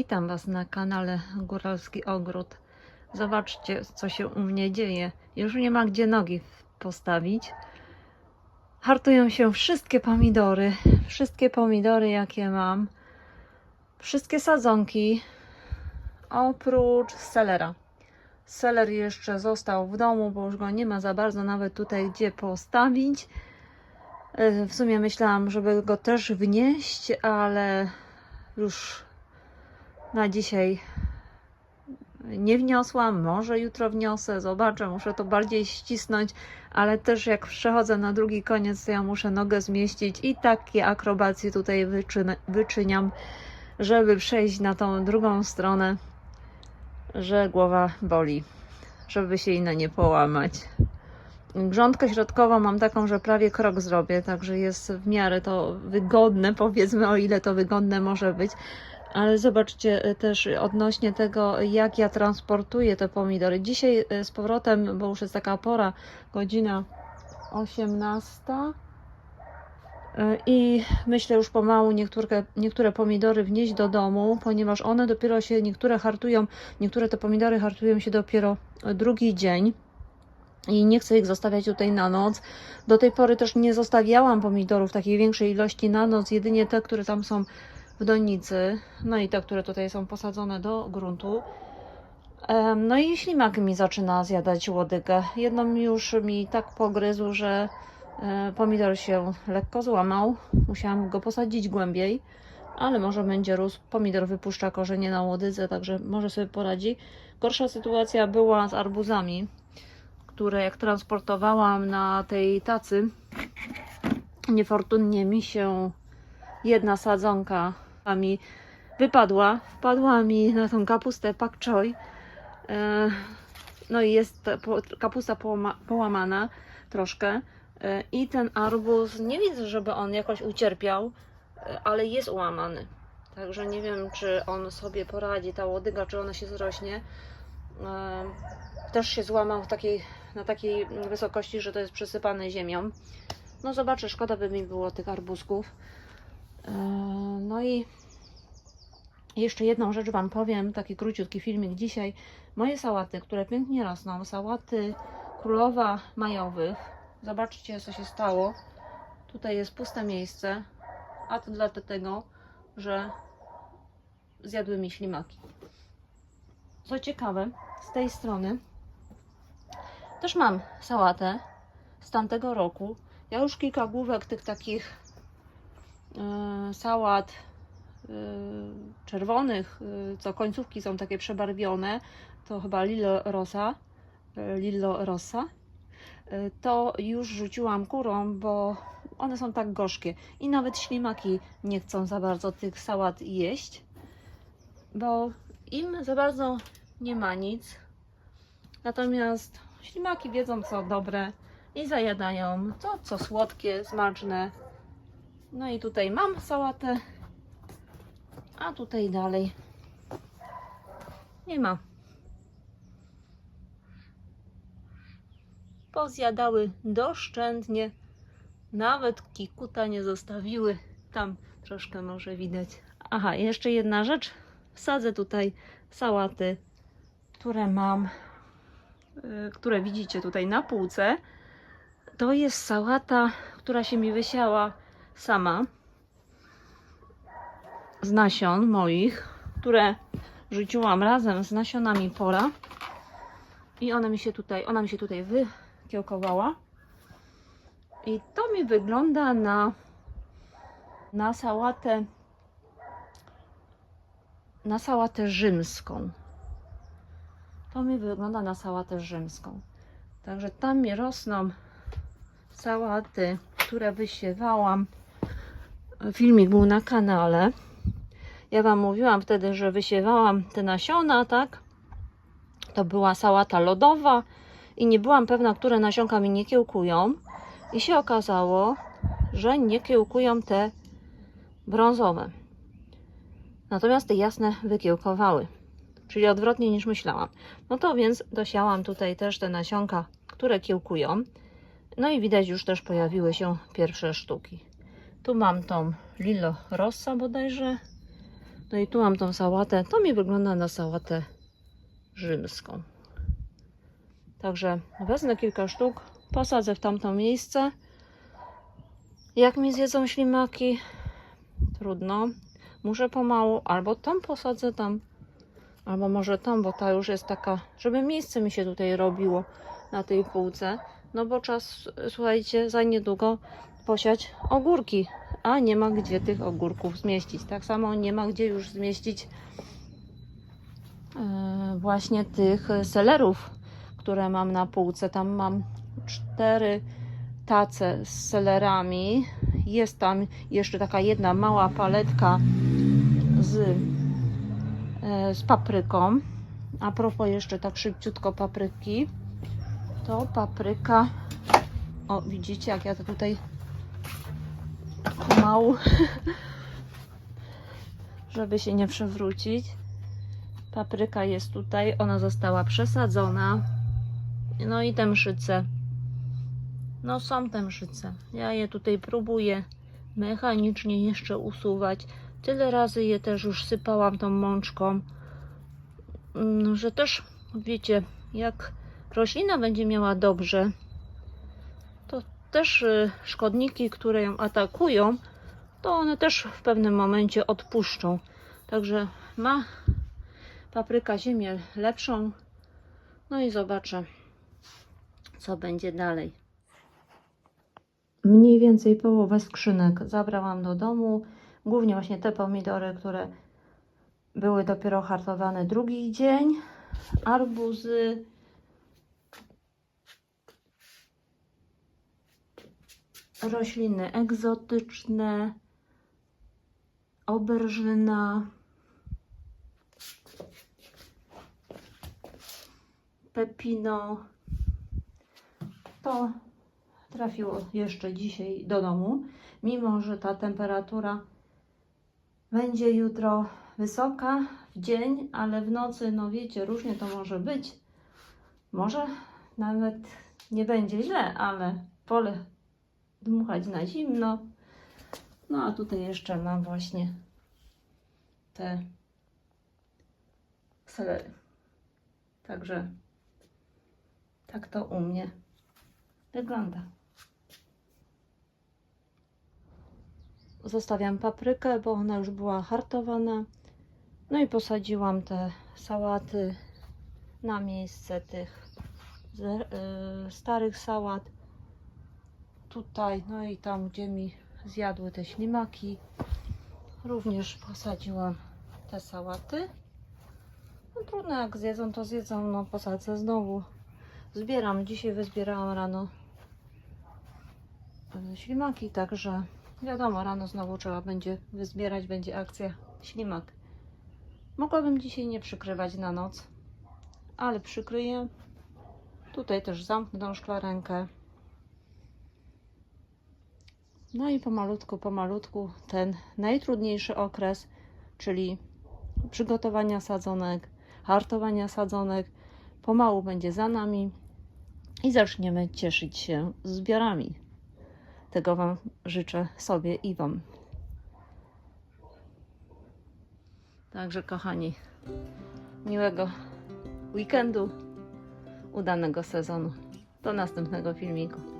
Witam Was na kanale Góralski Ogród. Zobaczcie, co się u mnie dzieje. Już nie ma gdzie nogi postawić. Hartują się wszystkie pomidory. Wszystkie pomidory, jakie mam. Wszystkie sadzonki. Oprócz selera. Seler jeszcze został w domu, bo już go nie ma za bardzo nawet tutaj gdzie postawić. E, W sumie myślałam, żeby go też wnieść, ale już na dzisiaj nie wniosłam. Może jutro wniosę, zobaczę. Muszę to bardziej ścisnąć, ale też jak przechodzę na drugi koniec, to ja muszę nogę zmieścić i takie akrobacje tutaj wyczyn- wyczyniam, żeby przejść na tą drugą stronę, że głowa boli, żeby się inna nie połamać. Grządkę środkową mam taką, że prawie krok zrobię, także jest w miarę to wygodne, powiedzmy, o ile to wygodne może być. Ale zobaczcie e, też odnośnie tego, jak ja transportuję te pomidory. Dzisiaj e, z powrotem, bo już jest taka pora, godzina 18. e, I myślę już pomału niektóre, niektóre pomidory wnieść do domu, ponieważ one dopiero się, niektóre hartują, niektóre te pomidory hartują się dopiero drugi dzień i nie chcę ich zostawiać tutaj na noc. Do tej pory też nie zostawiałam pomidorów takiej większej ilości na noc, jedynie te, które tam są w donicy, no i te, które tutaj są posadzone do gruntu. No i ślimak mi zaczyna zjadać łodygę. Jedną już mi tak pogryzł, że e, pomidor się lekko złamał. Musiałam go posadzić głębiej, ale może będzie rósł. Pomidor wypuszcza korzenie na łodydze, także może sobie poradzi. Gorsza sytuacja była z arbuzami które jak transportowałam na tej tacy, niefortunnie mi się jedna sadzonka mi wypadła. Wpadła mi na tą kapustę pak choi. E, No i jest kapusta połama, połamana troszkę. E, I ten arbuz, nie widzę, żeby on jakoś ucierpiał, e, ale jest ułamany. Także nie wiem, czy on sobie poradzi, ta łodyga, czy ona się zrośnie. Też się złamał takiej na takiej wysokości, że to jest przysypane ziemią. No zobaczę, szkoda by mi było tych arbuzków. No i jeszcze jedną rzecz Wam powiem, taki króciutki filmik dzisiaj. Moje sałaty, które pięknie rosną, sałaty królowa majowych. Zobaczcie, co się stało. Tutaj jest puste miejsce, a to dlatego, że zjadły mi ślimaki. Co ciekawe, z tej strony też mam sałatę z tamtego roku. Ja już kilka główek tych takich e, sałat czerwonych, e, co końcówki są takie przebarwione, to chyba Lillo Rosa, e, Lillo Rosa, to już rzuciłam kurą, bo one są tak gorzkie i nawet ślimaki nie chcą za bardzo tych sałat jeść, bo im za bardzo nie ma nic. Natomiast ślimaki wiedzą co dobre i zajadają to co słodkie, smaczne. No i tutaj mam sałatę, a tutaj dalej nie ma. Pozjadały doszczętnie, nawet kikuta nie zostawiły. Tam troszkę może widać. Aha, jeszcze jedna rzecz. Wsadzę tutaj sałaty, które mam y, które widzicie tutaj na półce, to jest sałata, która się mi wysiała sama z nasion moich, które rzuciłam razem z nasionami pola i one mi się tutaj, ona mi się tutaj wykiełkowała i to mi wygląda na na sałatę na sałatę rzymską. To mi wygląda na sałatę rzymską. Także tam mi rosną sałaty, które wysiewałam. Filmik był na kanale. Ja Wam mówiłam wtedy, że wysiewałam te nasiona, tak? To była sałata lodowa i nie byłam pewna, które nasionka mi nie kiełkują. I się okazało, że nie kiełkują te brązowe. Natomiast te jasne wykiełkowały czyli odwrotnie niż myślałam. No to więc dosiałam tutaj też te nasionka, które kiełkują. No i widać już też pojawiły się pierwsze sztuki. Tu mam tą Lillo Rossa bodajże. No i tu mam tą sałatę. To mi wygląda na sałatę rzymską. Także wezmę kilka sztuk, posadzę w tamto miejsce. Jak mi zjedzą ślimaki, trudno. Muszę pomału, albo tam posadzę tam, albo może tam, bo ta już jest taka, żeby miejsce mi się tutaj robiło na tej półce. No bo czas, słuchajcie, za niedługo posiać ogórki, a nie ma gdzie tych ogórków zmieścić. Tak samo nie ma gdzie już zmieścić e, właśnie tych selerów, które mam na półce. Tam mam cztery tace z selerami. Jest tam jeszcze taka jedna mała paletka z, e, z papryką. A propos jeszcze tak szybciutko papryki, to papryka. O, widzicie, jak ja to tutaj pomału, żeby się nie przewrócić. Papryka jest tutaj, ona została przesadzona. No i te mszyce. No są te mszyce. Ja je tutaj próbuję mechanicznie jeszcze usuwać. Tyle razy je też już sypałam tą mączką, mm, że też wiecie, jak roślina będzie miała dobrze, to też y, szkodniki, które ją atakują, to one też w pewnym momencie odpuszczą. Także ma papryka ziemię lepszą. No i zobaczę, co będzie dalej. Mniej więcej połowę skrzynek zabrałam do domu. Głównie właśnie te pomidory, które były dopiero hartowane drugi dzień. Arbuzy. Rośliny egzotyczne. Oberżyna. Pepino. To trafiło jeszcze dzisiaj do domu, mimo że ta temperatura będzie jutro wysoka w dzień, ale w nocy, no wiecie, różnie to może być. Może nawet nie będzie źle, ale wolę dmuchać na zimno. No a tutaj jeszcze mam właśnie te selery. Także tak to u mnie wygląda. Zostawiam paprykę, bo ona już była hartowana. No i posadziłam te sałaty na miejsce tych y, starych sałat. Tutaj, no i tam, gdzie mi zjadły te ślimaki, również posadziłam te sałaty. No trudno, jak zjedzą, to zjedzą, no posadzę znowu. Zbieram, dzisiaj wyzbierałam rano ślimaki, także wiadomo, rano znowu trzeba będzie wyzbierać, będzie akcja ślimak. Mogłabym dzisiaj nie przykrywać na noc, ale przykryję. Tutaj też zamknę szklarenkę. No i pomalutku, pomalutku ten najtrudniejszy okres, czyli przygotowania sadzonek, hartowania sadzonek, pomału będzie za nami i zaczniemy cieszyć się zbiorami. Tego Wam życzę sobie i Wam. Także, kochani, miłego weekendu, udanego sezonu. Do następnego filmiku.